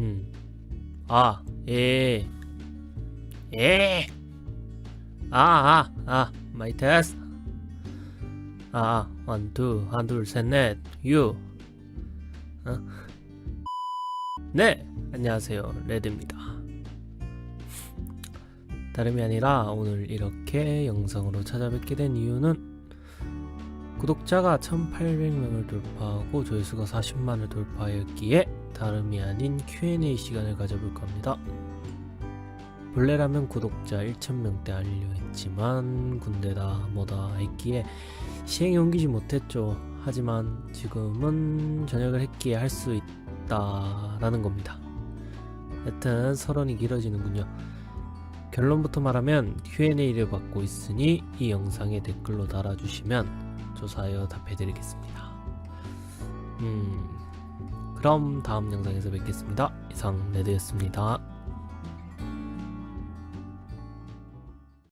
음. 아, 예. 예. 아, 아, 아, 마이 테스트. 아, 원, 투, 한, 둘, 셋, 넷, 유. 어? 네, 안녕하세요, 레드입니다. 다름이 아니라 오늘 이렇게 영상으로 찾아뵙게 된 이유는 구독자가 1800명을 돌파하고 조회수가 40만을 돌파하였기에 다름이 아닌 Q&A 시간을 가져볼 겁니다. 본래라면 구독자 1000명대 하려 했지만 군대다 뭐다 했기에 시행에 옮기지 못했죠. 하지만 지금은 전역을 했기에 할 수 있다라는 겁니다. 여튼 서론이 길어지는군요. 결론부터 말하면 Q&A를 받고 있으니 이 영상에 댓글로 달아주시면 조사하여 답해드리겠습니다. 음, 그럼 다음 영상에서 뵙겠습니다. 이상 레드였습니다.